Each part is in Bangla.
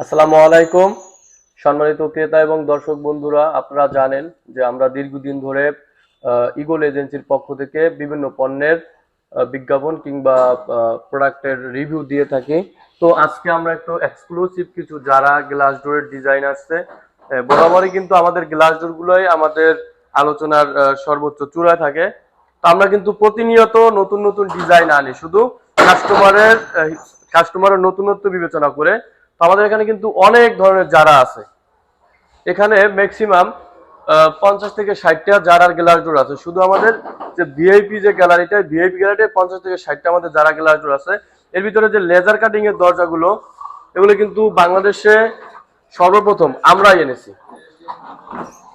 আসসালামু আলাইকুম। সম্মানিত ক্রেতা এবং দর্শক বন্ধুরা, আপনারা জানেন যে আমরা দীর্ঘদিন ধরে ইগল এজেন্সির পক্ষ থেকে বিভিন্ন পণ্যের বিজ্ঞাপন কিংবা প্রোডাক্টের রিভিউ দিয়ে থাকি। তো আজকে আমরা একটু এক্সক্লুসিভ কিছু যারা গ্লাস ডোরের ডিজাইন আসছে বরাবরই কিন্তু আমাদের গ্লাস ডোরগুলোই আমাদের আলোচনার সর্বোচ্চ চূড়ায় থাকে। তো আমরা কিন্তু প্রতিনিয়ত নতুন নতুন ডিজাইন আনি, শুধু কাস্টমারের কাস্টমারের নতুনত্ব বিবেচনা করে। আমাদের এখানে কিন্তু অনেক ধরনের যারা আছে। এখানে ম্যাক্সিমাম পঞ্চাশ থেকে ষাটটা জারার গ্লাস ডোর আছে। শুধু আমাদের যে ভিআইপি যে গ্যালারিটা ভিআইপি গ্যালারিতে পঞ্চাশ থেকে ষাটটা আমাদের যারা গ্লাস ডোর আছে। এর ভিতরে যে লেজার কাটিং এর দরজাগুলো, এগুলো কিন্তু বাংলাদেশে সর্বপ্রথম আমরাই এনেছি।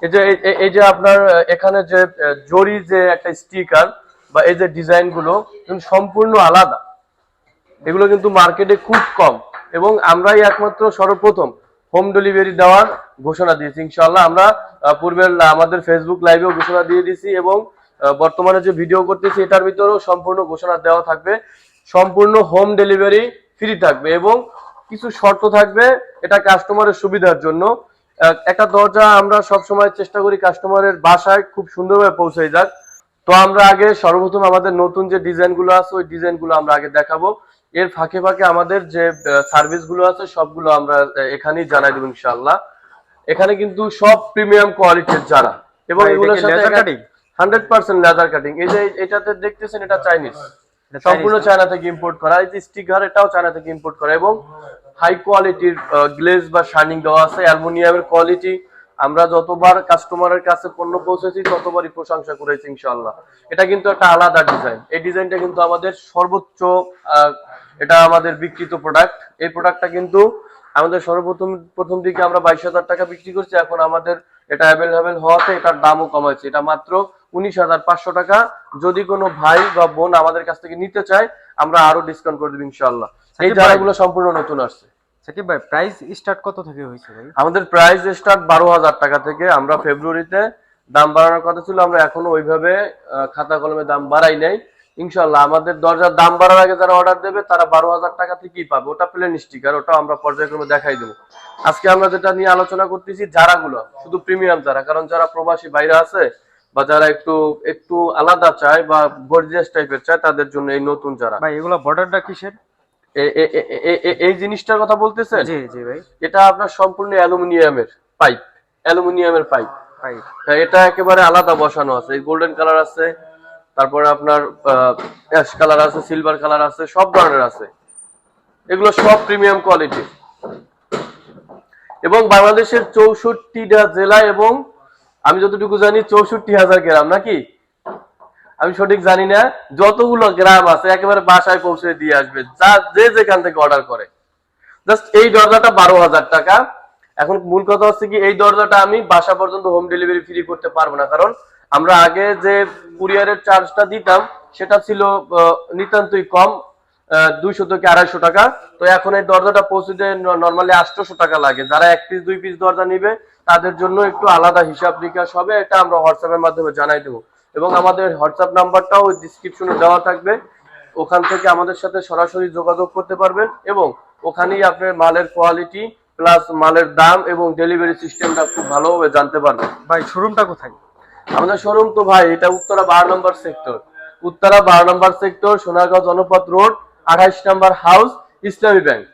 এই যে, এই- যে আপনার এখানে যে জরি যে একটা স্টিকার বা এই যে ডিজাইনগুলো সম্পূর্ণ আলাদা। এগুলো কিন্তু মার্কেটে খুব কম। এবং আমরাই একমাত্র সর্বপ্রথম হোম ডেলিভারি দেওয়ার ঘোষণা দিয়েছি। ইনশাল্লাহ আমরা পূর্বের আমাদের ফেসবুক লাইভেও ঘোষণা দিয়ে দিয়েছি এবং বর্তমানে যে ভিডিও করতেছি এটার ভিতরেও সম্পূর্ণ ঘোষণা দেওয়া থাকবে। সম্পূর্ণ হোম ডেলিভারি ফ্রি থাকবে এবং কিছু শর্ত থাকবে এটা কাস্টমারের সুবিধার জন্য। একটা দরজা আমরা সব সময় চেষ্টা করি কাস্টমারের বাসায় খুব সুন্দরভাবে পৌঁছে যাক। তো আমরা আগে সর্বপ্রথম আমাদের নতুন যে ডিজাইনগুলো আছে, ওই ডিজাইনগুলো আমরা আগে দেখাবো। এর ফাঁকে ফাঁকে আমাদের যে সার্ভিসগুলো আছে সবগুলো আমরা এখানেই জানাই দেবো ইনশাআল্লাহ। এখানে কিন্তু সব প্রিমিয়াম কোয়ালিটির যারা। এবং এগুলোর সাথে হান্ড্রেড পার্সেন্ট লেদার কাটিং এই যে এটাতে দেখতেছেন এটা চাইনিজ সম্পূর্ণ চায়না থেকে ইম্পোর্ট করা। এই যে স্টিকার এটাও চায়না থেকে ইম্পোর্ট করা। এবং হাই কোয়ালিটির গ্লেজ বা শাইনিং দেওয়া আছে। অ্যালুমিনিয়ামের কোয়ালিটি আমরা যতবার কাস্টমারের কাছে পণ্য পৌঁছেছি ততবারই প্রশংসা করেছি ইনশাআল্লাহ। এটা কিন্তু একটা আলাদা ডিজাইন এই ডিজাইনটা কিন্তু আমাদের সর্বোচ্চ এটা আমাদের বিক্রিত প্রোডাক্ট এই প্রোডাক্টটা কিন্তু আমাদের সর্বপ্রথম প্রথম দিকে আমরা বাইশ হাজার টাকা বিক্রি করছি এখন আমাদের এটা অ্যাভেলেবেল হওয়াতে এটার দামও কমাইছে এটা মাত্র উনিশ হাজার পাঁচশো টাকা। যদি কোনো ভাই বা বোন আমাদের কাছ থেকে নিতে চায় আমরা আরও ডিসকাউন্ট করে দেবো ইনশাল্লাহ এই জায়গাগুলো সম্পূর্ণ নতুন আসছে। সাকিব ভাই প্রাইস স্টার্ট কত থেকে হয়েছে ভাই? আমাদের প্রাইস স্টার্ট বারো হাজার টাকা থেকে। আমরা ফেব্রুয়ারিতে দাম বাড়ানোর কথা ছিল আমরা এখনও ওইভাবে খাতা কলমে দাম বাড়াই নাই। ইনশাল্লাহ আমাদের দরজার দাম বাড়ার আগে যারা অর্ডার দেবে তারা বারো হাজার টাকা থেকেই পাবে। ওটা প্লেন স্টিকার ওটা আমরা পর্যায়ক্রমে দেখাই দেবো। আজকে আমরা যেটা নিয়ে আলোচনা করতেছি যারাগুলো শুধু প্রিমিয়াম যারা কারণ যারা প্রবাসী বাইরে আছে বা যারা একটু একটু আলাদা চায় বা গর্জিয়াস টাইপের চায় তাদের জন্য এই নতুন যারা। ভাই এগুলো বর্ডারটা কিসের? এই জিনিসটার কথা বলতেছেন? জি জি ভাই। এটা আপনার সম্পূর্ণ অ্যালুমিনিয়ামের পাইপ অ্যালুমিনিয়ামের পাইপ ভাই এটা একেবারে আলাদা বসানো আছে। গোল্ডেন কালার আছে তারপরে আপনার অ্যাশ কালার আছে সিলভার কালার আছে, সব ধরনের আছে। এগুলো সব প্রিমিয়াম কোয়ালিটি এবং বাংলাদেশের চৌষট্টিটা জেলা এবং আমি যতটুকু জানি চৌষট্টি হাজার গ্রাম, নাকি? আমি সঠিক জানি না। যতগুলো গ্রাম আছে, একেবারে বাসায় পৌঁছে দিয়ে আসবে, যা যে যেখান থেকে অর্ডার করে। জাস্ট এই দরজাটা বারো হাজার টাকা। এখন মূল কথা হচ্ছে কি, এই দরজাটা আমি বাসা পর্যন্ত হোম ডেলিভারি ফ্রি করতে পারব না, কারণ আমরা আগে যে কুরিয়ারের চার্জটা দিতাম, সেটা ছিল নিতান্তই কম দুইশো থেকে আড়াইশো টাকা। তো এখন এই দরজাটা পৌঁছতে নর্মালি আটশোশো টাকা লাগে। যারা এক পিস দুই পিস দরজা নিবে, তাদের জন্য একটু আলাদা হিসাব নিকাশ হবে, এটা আমরা হোয়াটসঅ্যাপের মাধ্যমে জানাই দেবো। এবং আমাদের হোয়াটসঅ্যাপ নাম্বারটাও ওই ডিসক্রিপশনে দেওয়া থাকবে। ওখান থেকে আমাদের সাথে সরাসরি যোগাযোগ করতে পারবেন এবং ওখানেই আপনার মালের কোয়ালিটি প্লাস মালের দাম এবং ডেলিভারি সিস্টেমটা খুব ভালোভাবে জানতে পারবেন। ভাই শোরুমটা কোথায়? আমাদের শোরুম তো ভাই, এটা উত্তরা বারো নম্বর সেক্টর উত্তরা বারো number sector Sonargaon Janapath road আঠাইশ নম্বর হাউস ইসলামী ব্যাংক